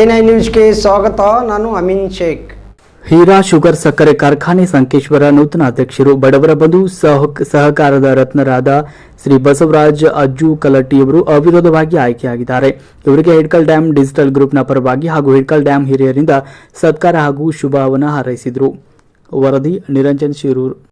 NI ನ್ಯೂಸ್ಗೆ ಸ್ವಾಗತ, ನಾನು ಅಮಿನ್ ಶೇಖ್. ಹೀರಾ ಶುಗರ್ ಸಕ್ಕರೆ ಕಾರ್ಖಾನೆ ಸಂಕೇಶ್ವರ ನೂತನ ಅಧ್ಯಕ್ಷರು ಬಡವರ ಬಂಧು ಸಹಕ್- ಸಹಕಾರದ ರತ್ನರಾದ ಶ್ರೀ ಬಸವರಾಜ್ ಅಜ್ಜು ಕಲಟ್ಟಿಯವರು ಅವಿರೋಧವಾಗಿ ಆಯ್ಕೆಯಾಗಿದ್ದಾರೆ. ಇವರಿಗೆ ಹಿಡ್ಕಲ್ ಡ್ಯಾಂ ಡಿಜಿಟಲ್ ಗ್ರೂಪ್ನ ಪರವಾಗಿ ಹಾಗೂ ಹಿಡ್ಕಲ್ ಡ್ಯಾಂ ಹಿರಿಯರಿಂದ ಸತ್ಕಾರ ಹಾಗೂ ಶುಭಾವನ ಹಾರೈಸಿದರು. ವರದಿ ನಿರಂಜನ್ ಶಿರೂರ್.